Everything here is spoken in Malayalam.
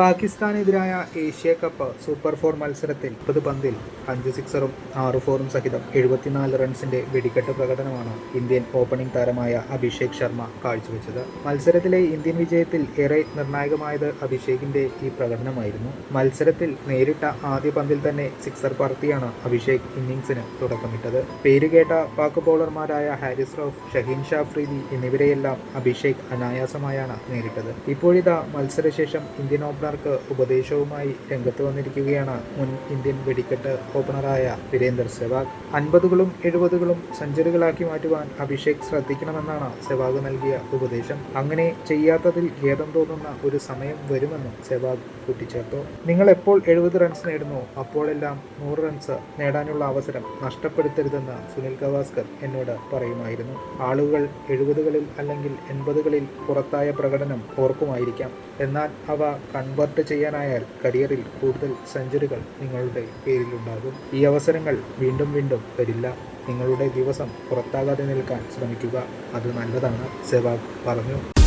പാകിസ്ഥാനെതിരായ ഏഷ്യ കപ്പ് സൂപ്പർ ഫോർ മത്സരത്തിൽ മുപ്പത് പന്തിൽ അഞ്ച് സിക്സറും ആറ് ഫോറും സഹിതം എഴുപത്തിനാല് റൺസിന്റെ വെടിക്കെട്ട് പ്രകടനമാണ് ഇന്ത്യൻ ഓപ്പണിംഗ് താരമായ അഭിഷേക് ശർമ്മ കാഴ്ചവെച്ചത്. മത്സരത്തിലെ ഇന്ത്യൻ വിജയത്തിൽ ഏറെ നിർണായകമായത് അഭിഷേകിന്റെ ഈ പ്രകടനമായിരുന്നു. മത്സരത്തിൽ നേരിട്ട ആദ്യ പന്തിൽ തന്നെ സിക്സർ പറത്തിയാണ് അഭിഷേക് ഇന്നിംഗ്സിന് തുടക്കമിട്ടത്. പേരുകേട്ട പാക് ബൗളർമാരായ ഹാരിസ് റൌഫ് ഷഹീൻ ഷാ ഫ്രീദി എന്നിവരെയെല്ലാം അഭിഷേക് അനായാസമായാണ് നേരിട്ടത്. ഇപ്പോഴിതാ മത്സരശേഷം ഇന്ത്യൻ ഓപ്പണർക്ക് ഉപദേശവുമായി രംഗത്ത് വന്നിരിക്കുകയാണ് മുൻ ഇന്ത്യൻ വെടിക്കെട്ട് ഓപ്പണറായ വീരേന്ദർ സെവാഗ്. അൻപതുകളും എഴുപതുകളും സെഞ്ചുറികളാക്കി മാറ്റുവാൻ അഭിഷേക് ശ്രദ്ധിക്കണമെന്നാണ് സെവാഗ് നൽകിയ ഉപദേശം. അങ്ങനെ ചെയ്യാത്തതിൽ ഖേദം തോന്നുന്ന ഒരു സമയം വരുമെന്നും സെവാഗ് കൂട്ടിച്ചേർത്തു. നിങ്ങൾ എപ്പോൾ എഴുപത് റൺസ് നേടുന്നു അപ്പോഴെല്ലാം നൂറ് റൺസ് നേടാനുള്ള അവസരം നഷ്ടപ്പെടുത്തരുതെന്ന് സുനിൽ ഗവാസ്കർ എന്നോട് പറയുമായിരുന്നു. ആളുകൾ എഴുപതുകളിൽ അല്ലെങ്കിൽ എൺപതുകളിൽ പുറത്തായ പ്രകടനം ഓർക്കുമായിരിക്കാം. എന്നാൽ അവ കൺവെർട്ട് ചെയ്യാനായാൽ കരിയറിൽ കൂടുതൽ സെഞ്ചുറികൾ നിങ്ങളുടെ പേരിലുണ്ടാകും. ഈ അവസരങ്ങൾ വീണ്ടും വീണ്ടും വരില്ല. നിങ്ങളുടെ ദിവസം പുറത്താകാതെ നിൽക്കാൻ ശ്രമിക്കുക. അത് നല്ലതാണ്. സെവാഗ് പറഞ്ഞു.